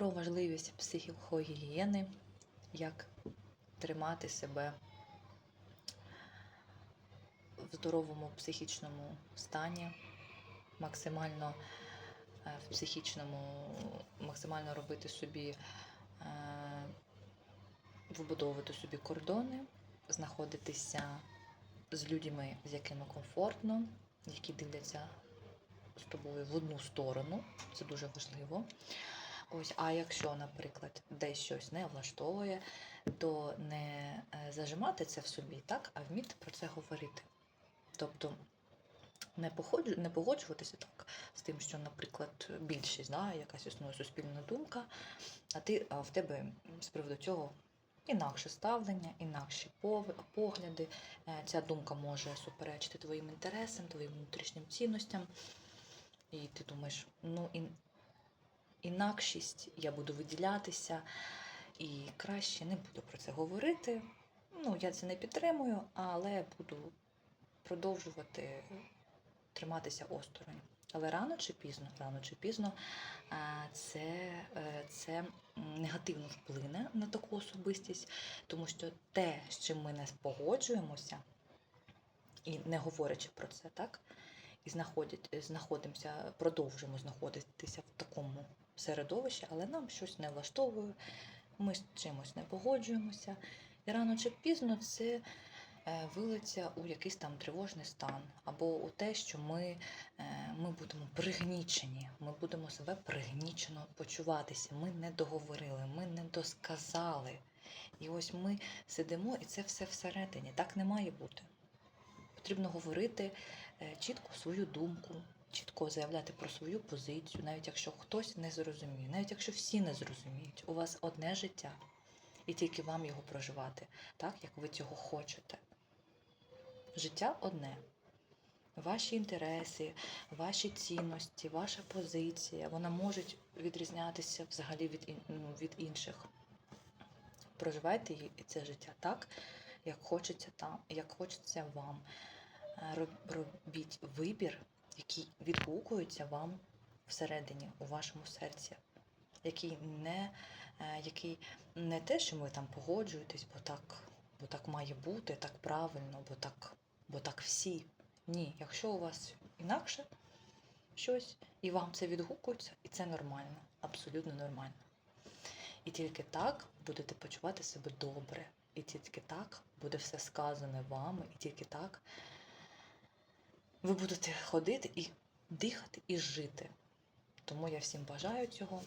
про важливість психогігієни, як тримати себе в здоровому психічному стані, максимально е, в психічному, максимально робити собі, е, вибудовувати собі кордони, знаходитися з людьми, з якими комфортно, які дивляться з тобою в одну сторону. Це дуже важливо. Ось, а якщо, наприклад, десь щось не влаштовує, то не е, зажимати це в собі, так, а вміти про це говорити. Тобто не, не погоджуватися так з тим, що, наприклад, більшість, да, якась існує суспільна думка, а ти а в тебе з приводу цього інакше ставлення, інакші погляди. Е, Ця думка може суперечити твоїм інтересам, твоїм внутрішнім цінностям. І ти думаєш, ну ін... інакшість, я буду виділятися, і краще не буду про це говорити. Ну, я це не підтримую, але буду продовжувати триматися осторонь. Але рано чи пізно, рано чи пізно це, е, це негативно вплине на таку особистість, тому що те, з чим ми не погоджуємося, і не говорячи про це, так, і знаходять, знаходимося, продовжуємо знаходитися в такому середовищі, але нам щось не влаштовує, ми з чимось не погоджуємося. І рано чи пізно це е, вилиться у якийсь там тривожний стан, або у те, що ми, е, ми будемо пригнічені, ми будемо себе пригнічено почуватися. Ми не договорили, ми не досказали. І ось ми сидимо, і це все всередині. Так не має бути. Потрібно говорити е, чітко свою думку, чітко заявляти про свою позицію, навіть якщо хтось не зрозуміє, навіть якщо всі не зрозуміють, у вас одне життя, і тільки вам його проживати, так як ви цього хочете. Життя одне. Ваші інтереси, ваші цінності, ваша позиція, вона може відрізнятися взагалі від, ну, від інших. Проживайте це життя так, як хочеться там, як хочеться вам. Е, Робіть вибір, який відгукується вам всередині, у вашому серці, який не, е, який не те, що ви там погоджуєтесь, бо так, бо так має бути, так правильно, бо так, бо так всі. Ні, якщо у вас інакше щось, і вам це відгукується, і це нормально, абсолютно нормально. І тільки так будете почувати себе добре. І тільки так буде все сказане вами, і тільки так ви будете ходити і дихати і жити. Тому я всім бажаю цього.